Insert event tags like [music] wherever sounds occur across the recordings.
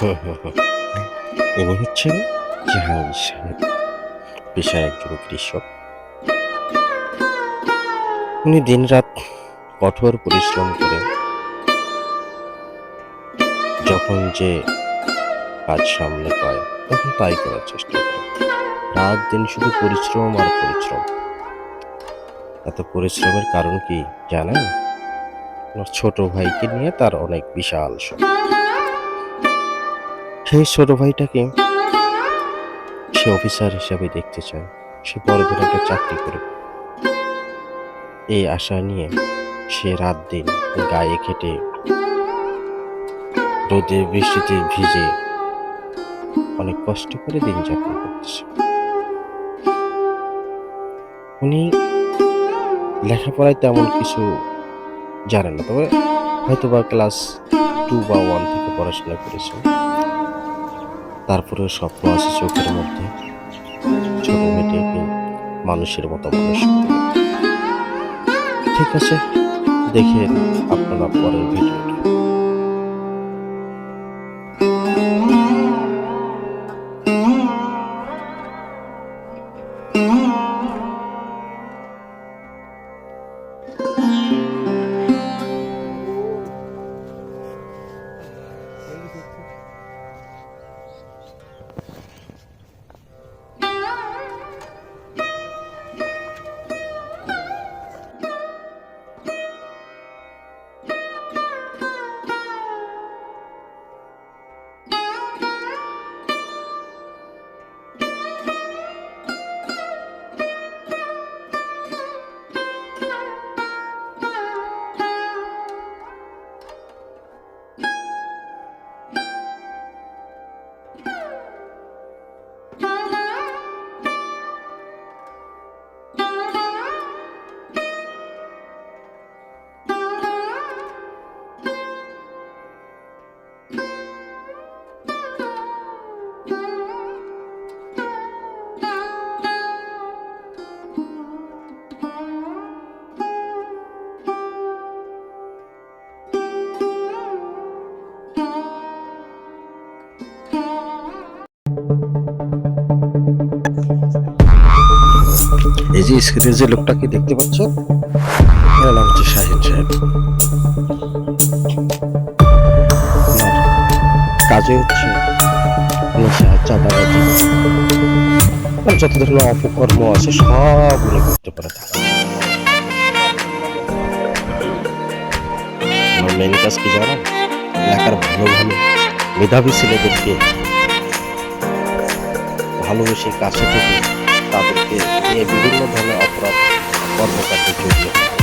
ইনি হচ্ছেন জাহাঙ্গীর সাহেব পেশায় একজন কৃষক। উনি দিনরাত কঠোর পরিশ্রম করে যখন যে কাজ সামনে পায়, তখন তাই করার চেষ্টা করে। রাত দিন শুধু পরিশ্রম আর পরিশ্রম। এত পরিশ্রমের কারণ কি জানেন? ছোট ভাইকে নিয়ে তার অনেক বিশাল স্বপ্ন সেই ছোট ভাইটাকে সে অফিসার হিসাবে দেখতে চায়। সে বড় ধরে একটা চাকরি করে। এই আশা নিয়ে সে রাত দিন গায়ে খেটে রোদে বৃষ্টিতে ভিজে অনেক কষ্ট করে দিন যাপন করতেছে উনি লেখাপড়ায় তেমন কিছু জানেন না, তবে হয়তো বা ক্লাস টু বা ওয়ান থেকে পড়াশোনা করেছে তারপরে স্বপ্ন আছে চোখের মধ্যে। ছোট মানুষের মতো মানুষ। ঠিক আছে, দেখে আপনারা পরের ভিডিওটা। এই স্ক্রিনে যে লোকটাকে দেখতে পাচ্ছ, এর নাম হচ্ছে শাহিন সাহেব। কাজে হচ্ছে যত ধরনের অপকর্ম আছে, সব করতে পারে আমার মেন কাজ কি জানো? এলাকার ভালো ভালো মেধাবী ছেলেদেরকে ভালোবেসে কাছে থেকে তাদেরকে নিয়ে বিভিন্ন ধরনের অপরাধ কর্মকাণ্ডে জড়িয়ে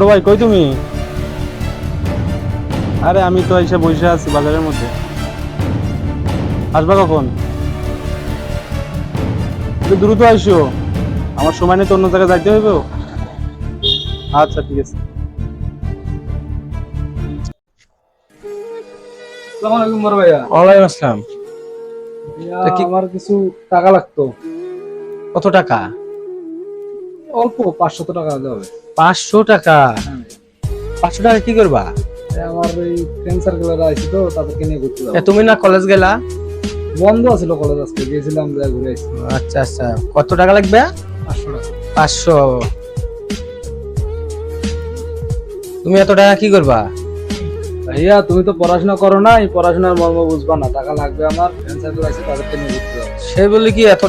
ছোট ভাই কই তুমি? আরে আমি তো এসে বসে আছি বাজারের মধ্যে। আসবা কখন? দ্রুত আইসো। আমার সময় নেই তো অন্য জায়গায় যাইতে হইব? আচ্ছা ঠিক আছে। আসসালামু আলাইকুম বড় ভাইয়া। ওয়ালাইকুম আসসালাম। ভাইয়া, তা কি- আমার কিছু টাকা লাগতো। কত টাকা? অল্প পাঁচশত টাকা হবে। পাঁচশো টাকা? পাঁচশো টাকা কি করবা? আমার এই ফ্রেন্ড সার্কেলের আছে তো তাদেরকে নিয়ে ঘুরতে যাব। তুমি না কলেজ গেলা? বন্ধ আছিল কলেজ আজকে গিয়েছিলাম যা ঘুরে আচ্ছা আচ্ছা। কত টাকা লাগবে? পাঁচশো টাকা। পাঁচশো। তুমি এত টাকা কি করবা? ভাইয়া তুমি তো পড়াশোনা করো না এই পড়াশোনার মর্ম বুঝবা না। টাকা লাগবে আমার ফ্রেন্ড সার্কেল আছে তাদেরকে নিয়ে ঘুরতে যাব। সে বলে কি এত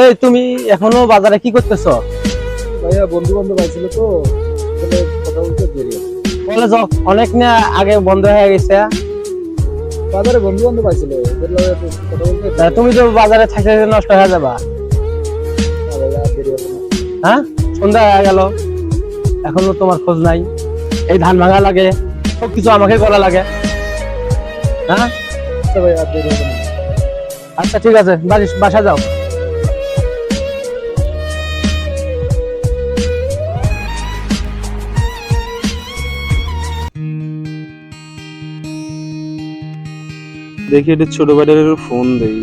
এই তুমি এখনও বাজারে কি করতেছো? ভাইয়া বন্ধু বান্ধব আইছিল তো আসলে কথা বলতে দেরি কলেজ অনেক না আগে বন্ধ হয়ে গেছে। বাজারে বন্ধু বান্ধব আইছিল কথা বলতে তুমি তো বাজারে থাকতে নষ্ট হয়ে যাবা। হ্যাঁ? সন্ধ্যা হয়ে গেল। এখনও তোমার খোঁজ নাই। এই ধান ভাঙা লাগে সব কিছু আমাকে করা লাগে। হ্যাঁ? আচ্ছা আচ্ছা ঠিক আছে বাসা যাও। দেখি এটা ছোট ভাইটার ফোন দেই।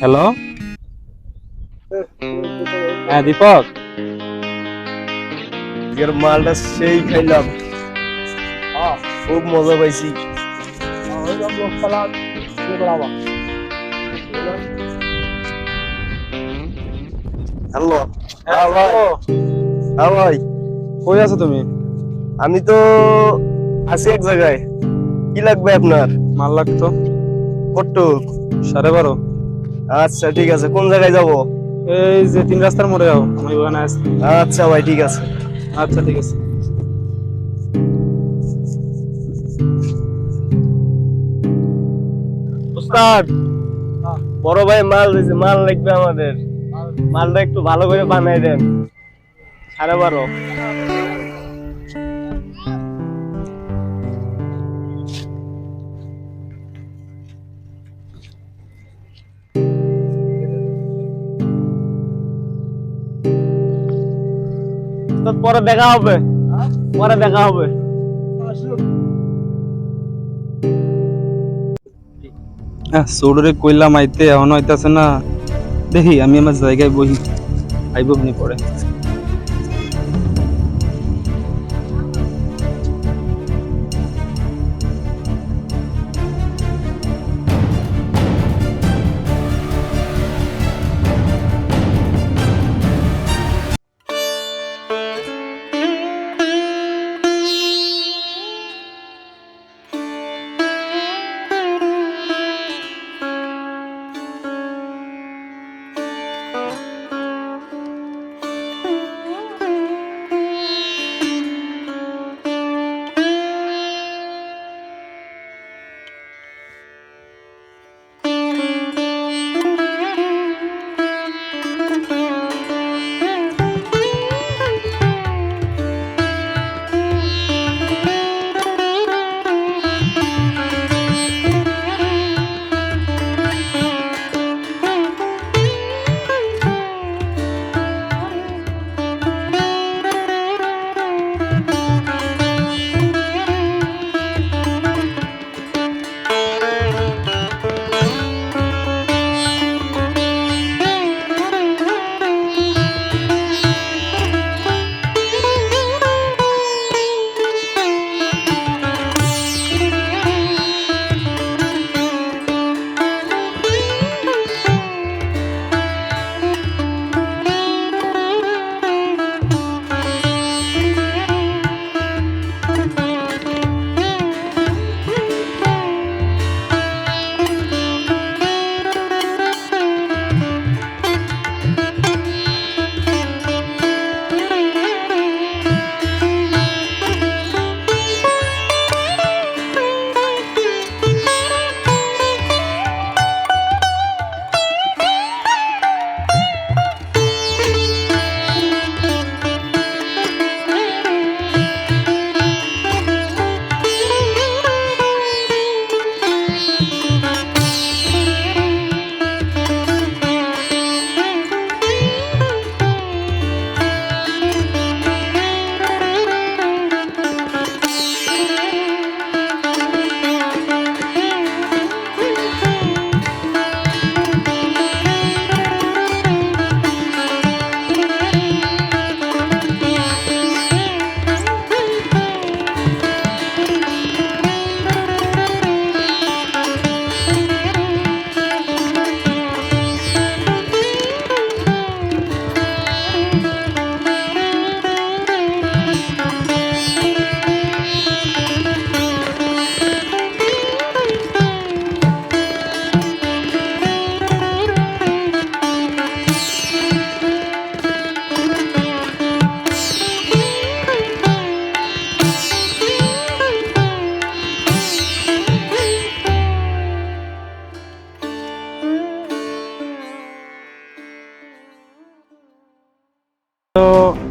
হ্যালো হ্যাঁ দীপক? আজকের মালটা সেই খাইলাম। খুব মজা পাইছি। হ্যালো? হ্যাঁ ভাই। হ্যাঁ কই আছো তুমি? আমি তো আছি এক জায়গায়। কি লাগবে আপনার? মাল লাগতো। কটুক সাড়ে বারো। আচ্ছা ঠিক আছে। কোন জায়গায় যাব? এই যে তিন রাস্তার মোড়ে যাও। আমি ওখানে আসছি আচ্ছা ভাই ঠিক আছে। আচ্ছা ঠিক আছে। উস্তাদ বড় ভাই মাল দিয়েছে মাল লাগবে আমাদের। মালটা একটু ভালো করে বানাই দেন। সাড়ে বারো। পরে দেখা হবে। পরে দেখা হবে। হ্যাঁ কইলাম আইতে, এখনও আইতাছে না। দেখি আমি আমার জায়গায় বসি আইব আপনি পরে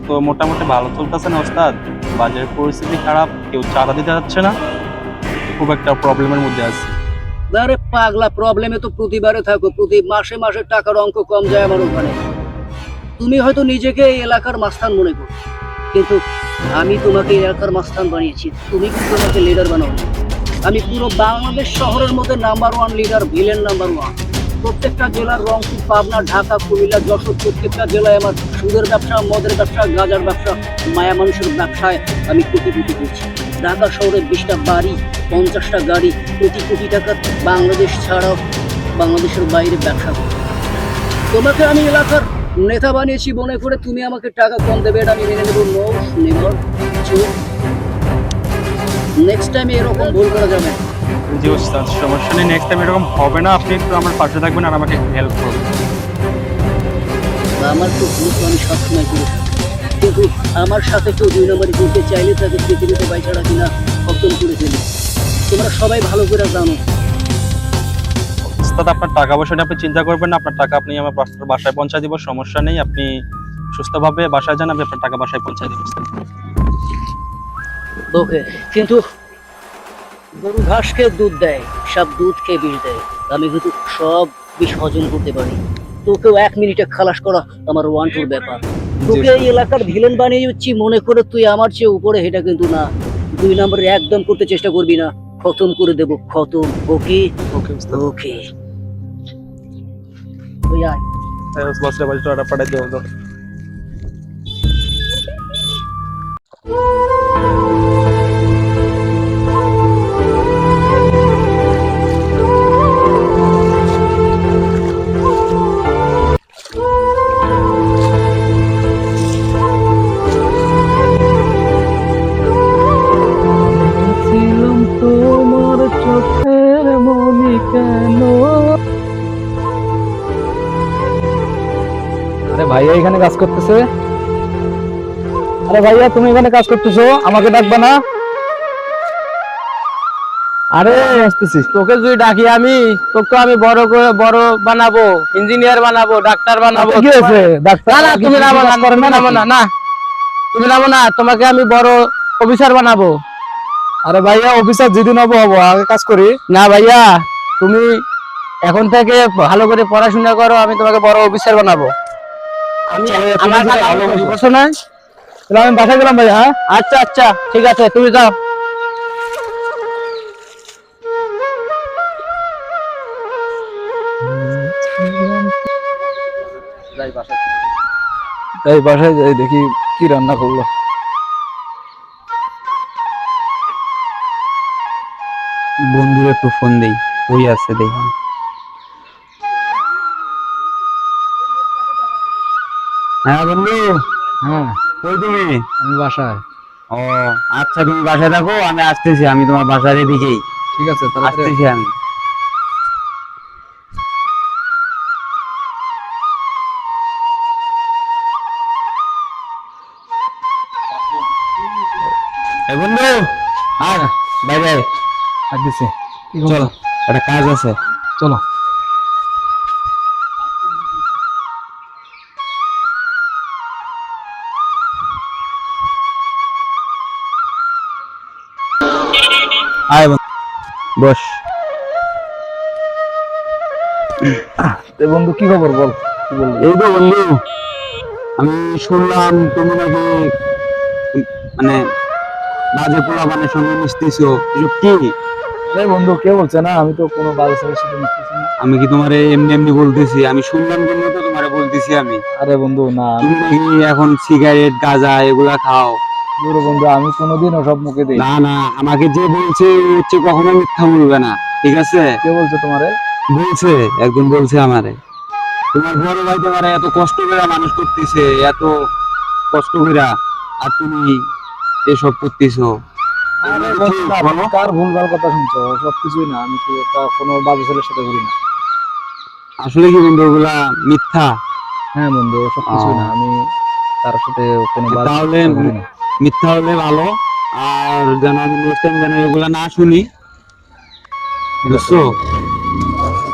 তো মোটামুটি ভালো চলতেছে না ওস্তাদ? বাজারের পরিস্থিতি খারাপ, কেউ চাঁদা দিতে যাচ্ছে না? খুব একটা প্রবলেমের মধ্যে আছে। আরে পাগলা প্রবলেমে তো প্রতিবারে থাকো, প্রতি মাসে মাসে টাকার অঙ্ক কম যায় আমার ওখানে। তুমি হয়তো নিজেকে এই এলাকার মাস্তান মনে করো, কিন্তু আমি তোমাকে এই এলাকার মাস্তান বানিয়েছি। তুমি কিন্তু আমাকে লিডার বানাও আমি পুরো বাংলাদেশ শহরের মধ্যে number one leader villain number one প্রত্যেকটা জেলার রংপুর পাবনা, ঢাকা, কুমিল্লা, যশোর, প্রত্যেকটা জেলায় আমার সুদের ব্যবসা, মদের ব্যবসা, গাজার ব্যবসা, মায়া মানুষের ব্যবসায় আমি কোটি কোটি করছি ঢাকা শহরে বিশটা বাড়ি, পঞ্চাশটা গাড়ি, কোটি কোটি টাকা বাংলাদেশ ছাড়াও বাংলাদেশের বাইরে ব্যবসা করি। তোমাকে আমি এলাকার নেতা বানিয়েছি মনে করে তুমি আমাকে টাকা কম দেবে, এটা আমি মেনে নেব। নেক্সট টাইম এরকম ভুল করা যাবে না। জি ওস্তাদ সমস্যা নেই। নেক্সট টাইম এরকম হবে না আপনি একটু আমার পাশে থাকবেন আর আমাকে হেল্প করবেন আমার তো ভুল তো আমি সবসময় করে। কিন্তু আমার সাথে কেউ দুই নম্বরে করতে চাইলে তাকে পৃথিবীতে বাইচা রাখি না খতম করে ফেলি। তোমরা সবাই ভালো করে জানো। ওস্তাদ আপনার টাকা পয়সা নিয়ে আপনি চিন্তা করবেন না। আপনার টাকা আপনি আমার বাস- বাসায় পৌঁছায় দিব সমস্যা নেই। আপনি সুস্থভাবে বাসায় যান আমি আপনার টাকা বাসায় পৌঁছায় দিব। ওকে কিন্তু গরু ঘাস খেয়ে দুধ দেয় সব দুধ খেয়ে বিষ দেয়। আমি কিন্তু সব বিষ হজম করতে পারি। তোকেও এক মিনিটে খালাস করা আমার ওয়ান টুর ব্যাপার তোকে এই এলাকার ভিলেন বানিয়ে দিচ্ছি মনে করে তুই আমার চেয়ে উপরে এটা কিন্তু না। দুই নম্বরে একদম করতে চেষ্টা করবি না। খতম করে দেবো খতম। ওকে? ওকে ওকে। তুই আয়। পাঠাই দিও [laughs] ভাইয়া এখানে কাজ করতেছে। আরে ভাইয়া তুমি এখানে কাজ করতেছো? আমাকে ডাকবা না? আরে আসতেছি। তোকে যদি ডাকি আমি তোকে তো আমি বড় করে বড় বানাবো ইঞ্জিনিয়ার বানাবো ডাক্তার বানাবো কি হয়েছে? ডাক্তার না না তুমি নামো না তুমি নামো না না। তুমি নামো না তোমাকে আমি বড় অফিসার বানাবো। আরে ভাইয়া অফিসার যেদিন হব হব আগে কাজ করি। না ভাইয়া তুমি এখন থেকে ভালো করে পড়াশোনা করো আমি তোমাকে বড় অফিসার বানাবো। আমি ভালো তাহলে আমি বাসায় গেলাম ভাইয়া হ্যাঁ? আচ্ছা আচ্ছা ঠিক আছে তুমি যাও। এই বাসায় যাই দেখি কি রান্না করল। বন্ধুর একটু ফোন দেই ওই আছে দেখি। হ্যাঁ বন্ধু। হ্যাঁ। কই তুমি? আমি বাসায়। ও আচ্ছা তুমি বাসায় থাকো আমি আসতেছি আমি তোমার বাসার এদিকেই ঠিক আছে আসতেছি আমি। বন্ধু আর বাইরে। আসতেছি চলো একটা কাজ আছে। চলো। আয় বস। বন্ধু কি খবর বল? এই তো বন্ধু আমি শুনলাম তুমি নাকি মানে বাজে পোলাপানের সঙ্গে মিশতেছো। এসব কি? আরে বন্ধু কে বলছে না? আমি তো কোনো বাজে ছেলের সাথে মিশতেছি না। আমি কি তোমারে এমনি এমনি বলতেছি? আমি শুনলাম জন্য তো তোমারে বলতেছি আমি। আরে বন্ধু না। তুমি নাকি এখন সিগারেট গাঁজা এগুলা খাও। বন্ধু আমি কোনোদিন ওসব মুখে দিই না না আমাকে যে বলছে হচ্ছে কখনো মিথ্যা বলবে না ঠিক আছে? কে বলছে তোমারে? বলছে একজন বলছে আমারে। তোমার বড় ভাই তোমার এত কষ্ট করে মানুষ করতেছে এত কষ্ট করে। আর তুমি এসব করতেছো। কার ভুলভাল কথা শুনছো? সব কিছুই না আমি তো কোনো বাজে ছেলের সাথে ঘুরি না। আসলে কি বন্ধু ওগুলা মিথ্যা? হ্যাঁ বন্ধু সব কিছুই না আমি তার সাথে কোনো বাজে তাহলে। মিথ্যা হলে ভালো আর যেন আমি নেক্সট টাইম যেন এগুলা না শুনি। বুঝছ?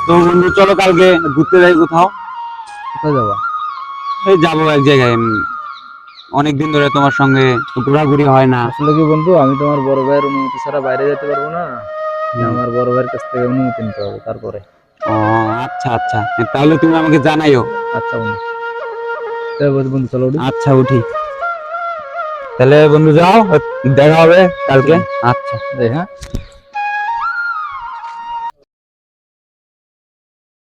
তো বন্ধু চলো কালকে ঘুরতে যাই কোথাও। কোথায় যাবা? এই যাব এক জায়গায় অনেকদিন ধরে তোমার সঙ্গে ঘোরাঘুরি হয় না। আসলে কি বন্ধু আমি তোমার বড় ভাইয়ের অনুমতি ছাড়া বাইরে যেতে পারব না। আমার বড় ভাইয়ের কাছ থেকে অনুমতি নিতে হবে তারপরে। ও আচ্ছা আচ্ছা। তাহলে তুমি আমাকে জানাইও। আচ্ছা বন্ধু, বন্ধু চলো আচ্ছা উঠি। তাহলে বন্ধু যাও দেখা হবে কালকে। আচ্ছা যাই হ্যাঁ।